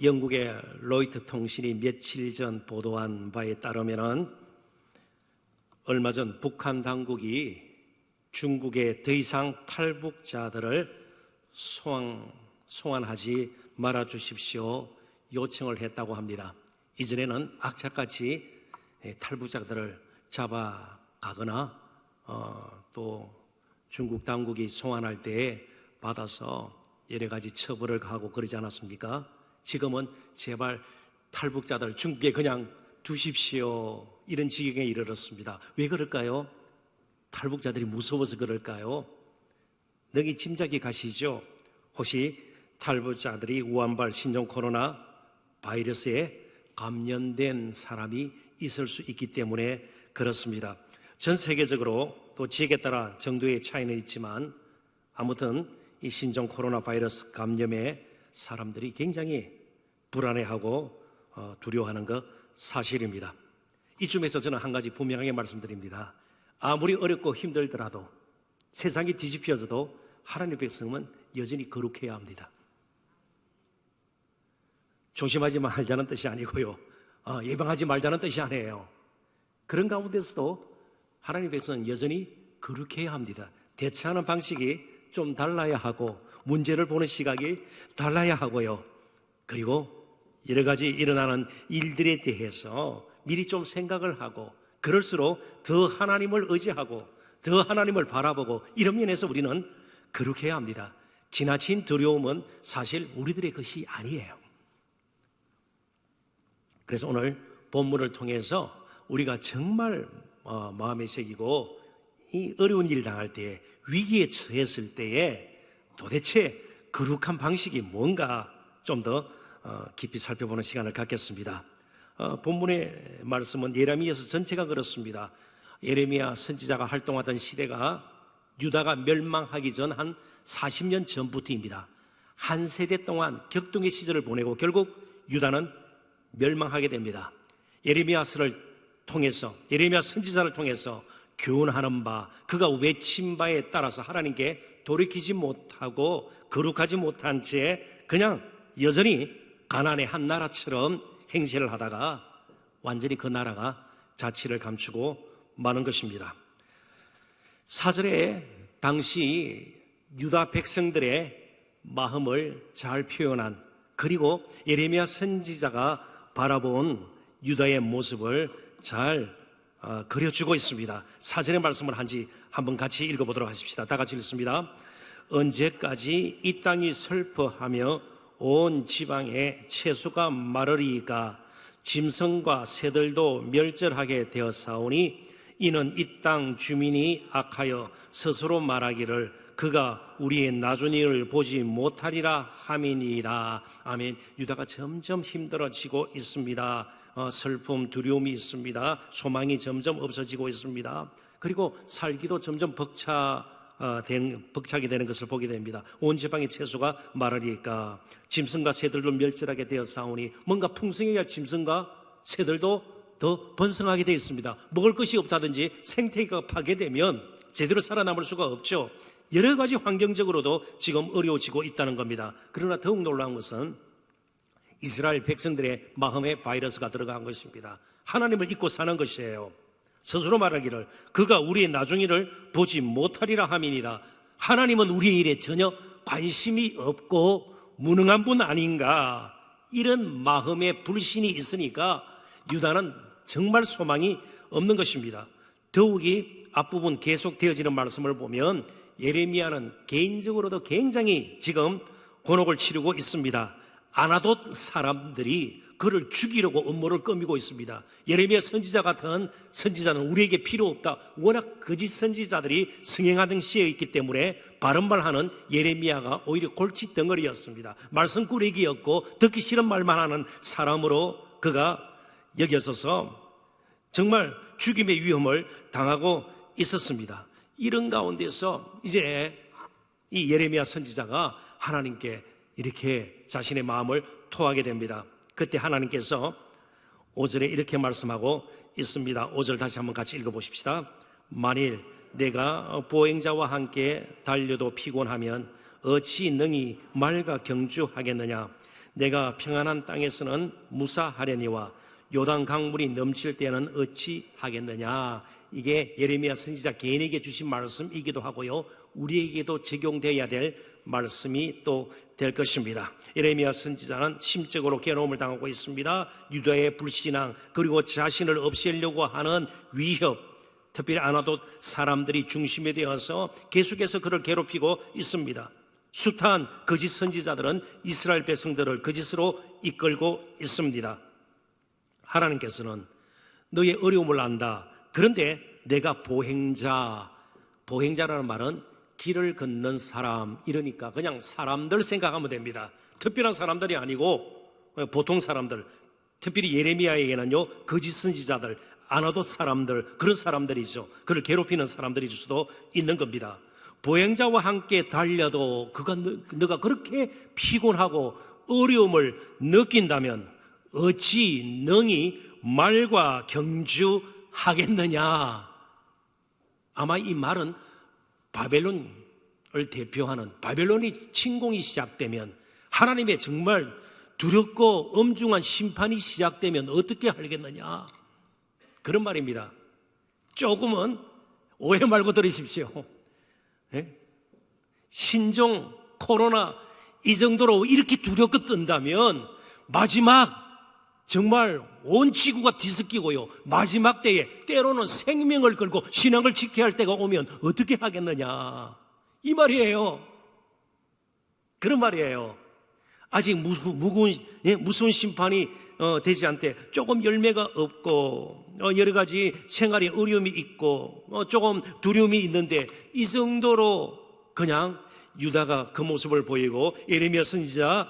영국의 로이트 통신이 며칠 전 보도한 바에 따르면은 얼마 전 북한 당국이 중국에 더 이상 탈북자들을 소환, 소환하지 말아 주십시오 요청을 했다고 합니다. 이전에는 악착같이 예, 탈북자들을 잡아가거나 어, 또 중국 당국이 소환할 때 받아서 여러 가지 처벌을 가하고 그러지 않았습니까? 지금은 제발 탈북자들 중국에 그냥 두십시오 이런 지경에 이르렀습니다. 왜 그럴까요? 탈북자들이 무서워서 그럴까요? 능히 짐작이 가시죠? 혹시 탈북자들이 우한발 신종 코로나 바이러스에 감염된 사람이 있을 수 있기 때문에 그렇습니다. 전 세계적으로 또 지역에 따라 정도의 차이는 있지만 아무튼 이 신종 코로나 바이러스 감염에 사람들이 굉장히 불안해하고 어, 두려워하는 것 사실입니다. 이쯤에서 저는 한 가지 분명하게 말씀드립니다. 아무리 어렵고 힘들더라도 세상이 뒤집혀져도 하나님의 백성은 여전히 거룩해야 합니다. 조심하지 말자는 뜻이 아니고요. 어, 예방하지 말자는 뜻이 아니에요. 그런 가운데서도 하나님 백성은 여전히 거룩해야 합니다. 대처하는 방식이 좀 달라야 하고 문제를 보는 시각이 달라야 하고요. 그리고 여러 가지 일어나는 일들에 대해서 미리 좀 생각을 하고 그럴수록 더 하나님을 의지하고 더 하나님을 바라보고 이런 면에서 우리는 거룩해야 합니다. 지나친 두려움은 사실 우리들의 것이 아니에요. 그래서 오늘 본문을 통해서 우리가 정말 어, 마음에 새기고 이 어려운 일 당할 때에 위기에 처했을 때에 도대체 거룩한 방식이 뭔가 좀더 어, 깊이 살펴보는 시간을 갖겠습니다. 어, 본문의 말씀은 예레미야서 전체가 그렇습니다. 예레미야 선지자가 활동하던 시대가 유다가 멸망하기 전 한 40년 전부터입니다. 한 세대 동안 격동의 시절을 보내고 결국 유다는 멸망하게 됩니다. 예레미야서를 통해서 예레미야 선지자를 통해서 교훈하는 바 그가 외친 바에 따라서 하나님께 돌이키지 못하고 거룩하지 못한 채 그냥 여전히 가난의 한 나라처럼 행세를 하다가 완전히 그 나라가 자치를 감추고 마는 것입니다. 사절에 당시 유다 백성들의 마음을 잘 표현한 그리고 예레미야 선지자가 바라본 유다의 모습을 잘 어, 그려주고 있습니다. 사절의 말씀을 한지 한번 같이 읽어보도록 하십시다. 다 같이 읽습니다. 언제까지 이 땅이 슬퍼하며 온 지방에 채수가 마르리가 짐승과 새들도 멸절하게 되었사오니 이는 이 땅 주민이 악하여 스스로 말하기를 그가 우리의 나중일을 보지 못하리라 함이니라. 아멘. 유다가 점점 힘들어지고 있습니다. 어, 슬픔, 두려움이 있습니다. 소망이 점점 없어지고 있습니다. 그리고 살기도 점점 벅차 어, 된, 벅차게 되는 것을 보게 됩니다. 온 지방의 채소가 마르리까 짐승과 새들도 멸절하게 되었사오니 뭔가 풍성해야 짐승과 새들도 더 번성하게 되어 있습니다. 먹을 것이 없다든지 생태계가 파괴되면 제대로 살아남을 수가 없죠. 여러 가지 환경적으로도 지금 어려워지고 있다는 겁니다. 그러나 더욱 놀라운 것은 이스라엘 백성들의 마음에 바이러스가 들어간 것입니다. 하나님을 잊고 사는 것이에요. 스스로 말하기를 그가 우리의 나중일을 보지 못하리라 함이니라. 하나님은 우리의 일에 전혀 관심이 없고 무능한 분 아닌가 이런 마음의 불신이 있으니까 유다는 정말 소망이 없는 것입니다. 더욱이 앞부분 계속 되어지는 말씀을 보면 예레미야는 개인적으로도 굉장히 지금 곤혹을 치르고 있습니다. 아나돗 사람들이 그를 죽이려고 음모를 꾸미고 있습니다. 예레미야 선지자 같은 선지자는 우리에게 필요 없다. 워낙 거짓 선지자들이 승행하던 시에 있기 때문에 바른 말 하는 예레미야가 오히려 골치 덩어리였습니다. 말씀 꾸리기였고 듣기 싫은 말만 하는 사람으로 그가 여겨서서 정말 죽임의 위험을 당하고 있었습니다. 이런 가운데서 이제 이 예레미야 선지자가 하나님께 이렇게 자신의 마음을 토하게 됩니다. 그때 하나님께서 5절에 이렇게 말씀하고 있습니다. 5절 다시 한번 같이 읽어보십시다. 만일 내가 보행자와 함께 달려도 피곤하면 어찌 능히 말과 경주하겠느냐? 내가 평안한 땅에서는 무사하려니와 요단 강물이 넘칠 때는 어찌 하겠느냐 이게 예레미야 선지자 개인에게 주신 말씀이기도 하고요 우리에게도 적용돼야 될 말씀이 또 될 것입니다. 예레미야 선지자는 심적으로 괴로움을 당하고 있습니다. 유다의 불신앙 그리고 자신을 없애려고 하는 위협 특별히 아나도 사람들이 중심이 되어서 계속해서 그를 괴롭히고 있습니다. 숱한 거짓 선지자들은 이스라엘 백성들을 거짓으로 이끌고 있습니다. 하나님께서는 너의 어려움을 안다. 그런데 내가 보행자, 보행자라는 말은 길을 걷는 사람, 이러니까 그냥 사람들 생각하면 됩니다. 특별한 사람들이 아니고 보통 사람들, 특별히 예레미야에게는요, 거짓 선지자들, 안와도 사람들, 그런 사람들이죠. 그를 괴롭히는 사람들일 수도 있는 겁니다. 보행자와 함께 달려도 그가 너, 너가 그렇게 피곤하고 어려움을 느낀다면 어찌 능히 말과 경주하겠느냐? 아마 이 말은 바벨론을 대표하는 바벨론이 침공이 시작되면 하나님의 정말 두렵고 엄중한 심판이 시작되면 어떻게 하겠느냐? 그런 말입니다. 조금은 오해 말고 들으십시오. 예? 신종, 코로나 이 정도로 이렇게 두렵고 뜬다면 마지막 정말 온 지구가 뒤섞이고요. 마지막 때에 때로는 생명을 걸고 신앙을 지켜야 할 때가 오면 어떻게 하겠느냐. 이 말이에요. 그런 말이에요. 아직 무, 무거운, 예, 무서운 심판이 어, 되지 않대. 조금 열매가 없고, 어, 여러 가지 생활에 어려움이 있고, 어, 조금 두려움이 있는데, 이 정도로 그냥 유다가 그 모습을 보이고, 예레미야 선지자,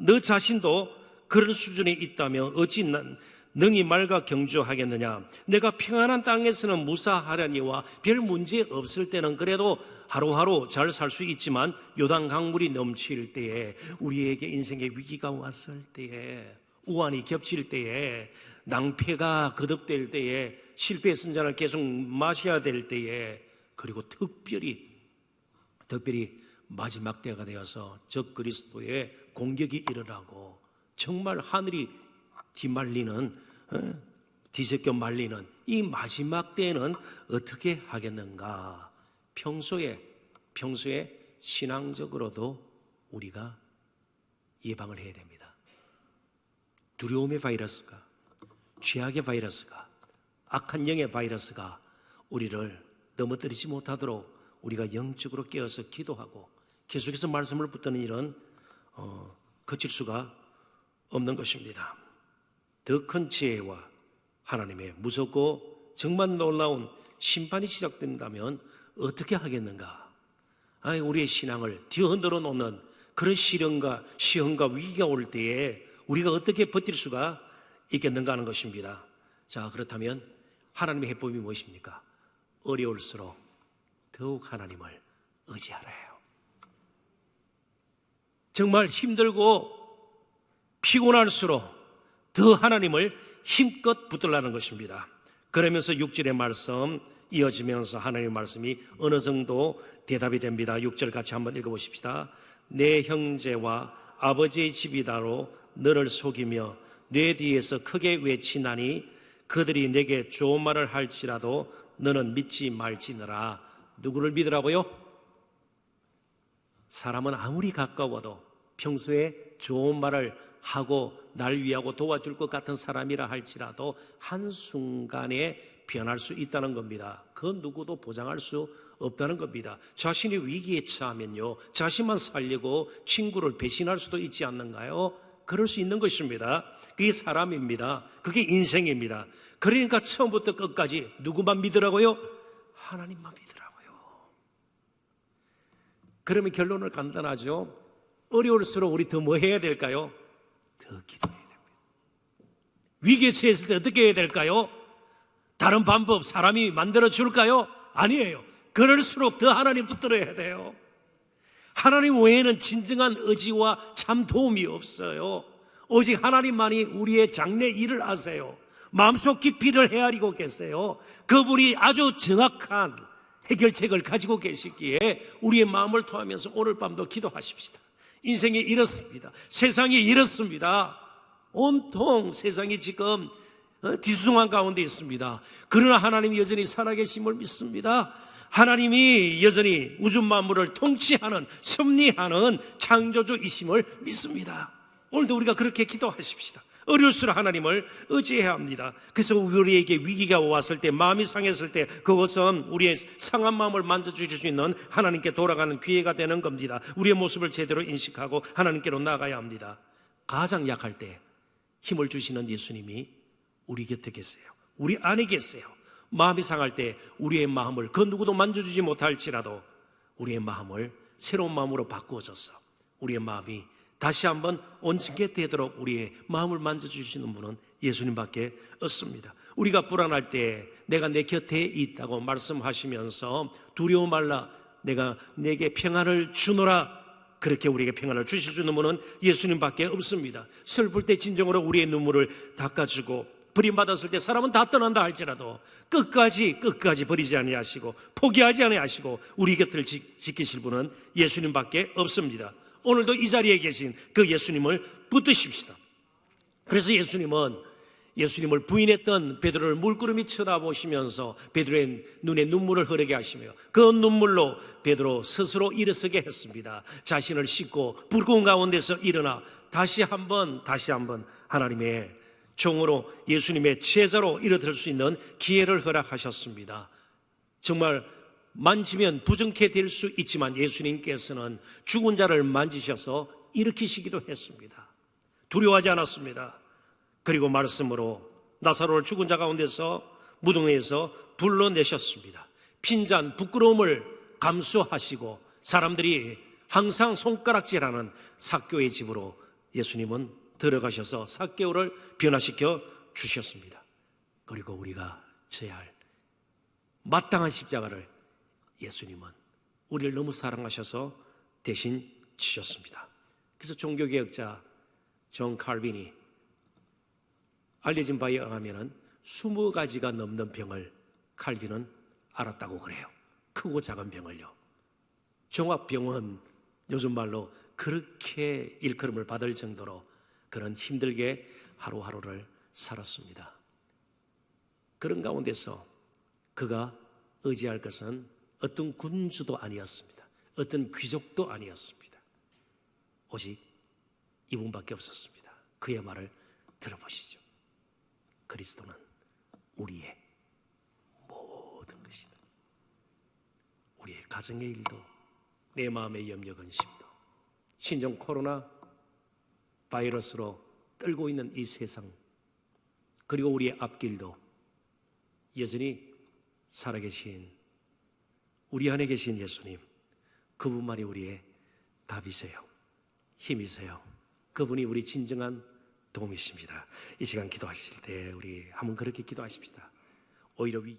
너 자신도 그런 수준에 있다면 어찌 난, 능히 말과 경주하겠느냐? 내가 평안한 땅에서는 무사하려니와 별 문제 없을 때는 그래도 하루하루 잘 살 수 있지만 요단 강물이 넘칠 때에 우리에게 인생의 위기가 왔을 때에 우환이 겹칠 때에 낭패가 거듭될 때에 실패의 잔을 계속 마셔야 될 때에 그리고 특별히 특별히 마지막 때가 되어서 적 그리스도의 공격이 일어나고 정말 하늘이 뒤말리는 어? 뒤섞여 말리는 이 마지막 때는 어떻게 하겠는가? 평소에 평소에 신앙적으로도 우리가 예방을 해야 됩니다. 두려움의 바이러스가 죄악의 바이러스가 악한 영의 바이러스가 우리를 넘어뜨리지 못하도록 우리가 영적으로 깨어서 기도하고 계속해서 말씀을 붙드는 일은 어, 거칠 수가 없는 것입니다. 더 큰 지혜와 하나님의 무섭고 정말 놀라운 심판이 시작된다면 어떻게 하겠는가? 아니, 우리의 신앙을 뒤흔들어 놓는 그런 시련과 시험과 위기가 올 때에 우리가 어떻게 버틸 수가 있겠는가 하는 것입니다. 자, 그렇다면 하나님의 해법이 무엇입니까? 어려울수록 더욱 하나님을 의지하라 해요. 정말 힘들고 피곤할수록 더 하나님을 힘껏 붙들라는 것입니다. 그러면서 6절의 말씀 이어지면서 하나님의 말씀이 어느 정도 대답이 됩니다. 6절 같이 한번 읽어보십시다. 내 형제와 아버지의 집이다로 너를 속이며 내 뒤에서 크게 외치나니 그들이 내게 좋은 말을 할지라도 너는 믿지 말지느라 누구를 믿으라고요? 사람은 아무리 가까워도 평소에 좋은 말을 하고 날 위하고 도와줄 것 같은 사람이라 할지라도 한순간에 변할 수 있다는 겁니다. 그 누구도 보장할 수 없다는 겁니다. 자신이 위기에 처하면요. 자신만 살려고 친구를 배신할 수도 있지 않는가요? 그럴 수 있는 것입니다. 그게 사람입니다. 그게 인생입니다. 그러니까 처음부터 끝까지 누구만 믿으라고요? 하나님만 믿으라고요. 그러면 결론을 간단하죠. 어려울수록 우리 더 뭐 해야 될까요? 더 기도해야 됩니다. 위기에 처했을 때 어떻게 해야 될까요? 다른 방법 사람이 만들어 줄까요? 아니에요. 그럴수록 더 하나님 붙들어야 돼요. 하나님 외에는 진정한 의지와 참 도움이 없어요. 오직 하나님만이 우리의 장래 일을 아세요. 마음속 깊이를 헤아리고 계세요. 그분이 아주 정확한 해결책을 가지고 계시기에 우리의 마음을 토하면서 오늘 밤도 기도하십시다. 인생이 이렇습니다. 세상이 이렇습니다. 온통 세상이 지금 어, 뒤숭한 가운데 있습니다. 그러나 하나님이 여전히 살아계심을 믿습니다. 하나님이 여전히 우주 만물을 통치하는 섭리하는 창조주이심을 믿습니다. 오늘도 우리가 그렇게 기도하십시다. 어려울수록 하나님을 의지해야 합니다. 그래서 우리에게 위기가 왔을 때, 마음이 상했을 때, 그것은 우리의 상한 마음을 만져주실 수 있는 하나님께 돌아가는 기회가 되는 겁니다. 우리의 모습을 제대로 인식하고 하나님께로 나가야 합니다. 가장 약할 때 힘을 주시는 예수님이 우리 곁에 계세요. 우리 안에 계세요. 마음이 상할 때 우리의 마음을 그 누구도 만져주지 못할지라도 우리의 마음을 새로운 마음으로 바꾸어져서 우리의 마음이 다시 한번 온전게 되도록 우리의 마음을 만져주시는 분은 예수님밖에 없습니다. 우리가 불안할 때 내가 내 곁에 있다고 말씀하시면서 두려워 말라 내가 내게 평안을 주노라 그렇게 우리에게 평안을 주실 수 있는 분은 예수님밖에 없습니다. 슬플 때 진정으로 우리의 눈물을 닦아주고 버림받았을 때 사람은 다 떠난다 할지라도 끝까지 끝까지 버리지 아니하시고 포기하지 아니하시고 우리 곁을 지, 지키실 분은 예수님밖에 없습니다. 오늘도 이 자리에 계신 그 예수님을 붙드십시다. 그래서 예수님은 예수님을 부인했던 베드로를 물끄러미 쳐다보시면서 베드로의 눈에 눈물을 흐르게 하시며 그 눈물로 베드로 스스로 일어서게 했습니다. 자신을 씻고 불공 가운데서 일어나 다시 한번 다시 한번 하나님의 종으로 예수님의 제자로 일어설 수 있는 기회를 허락하셨습니다. 정말 만지면 부정케 될 수 있지만 예수님께서는 죽은 자를 만지셔서 일으키시기도 했습니다. 두려워하지 않았습니다. 그리고 말씀으로 나사로를 죽은 자 가운데서 무덤에서 불러내셨습니다. 핀잔 부끄러움을 감수하시고 사람들이 항상 손가락질하는 사교의 집으로 예수님은 들어가셔서 사개오를 변화시켜 주셨습니다. 그리고 우리가 져야 할 마땅한 십자가를 예수님은 우리를 너무 사랑하셔서 대신 지셨습니다. 그래서 종교개혁자 존 칼빈이 알려진 바에 의하면 20가지가 넘는 병을 칼빈은 알았다고 그래요. 크고 작은 병을요. 종합병원 요즘 말로 그렇게 일컬음을 받을 정도로 그런 힘들게 하루하루를 살았습니다. 그런 가운데서 그가 의지할 것은 어떤 군주도 아니었습니다. 어떤 귀족도 아니었습니다. 오직 이분밖에 없었습니다. 그의 말을 들어보시죠. 그리스도는 우리의 모든 것이다. 우리의 가정의 일도, 내 마음의 염려 근심도, 신종 코로나 바이러스로 떨고 있는 이 세상, 그리고 우리의 앞길도 여전히 살아계신 우리 안에 계신 예수님, 그분만이 우리의 답이세요. 힘이세요. 그분이 우리 진정한 도움이십니다. 이 시간 기도하실 때 우리 한번 그렇게 기도하십시다. 오히려 위기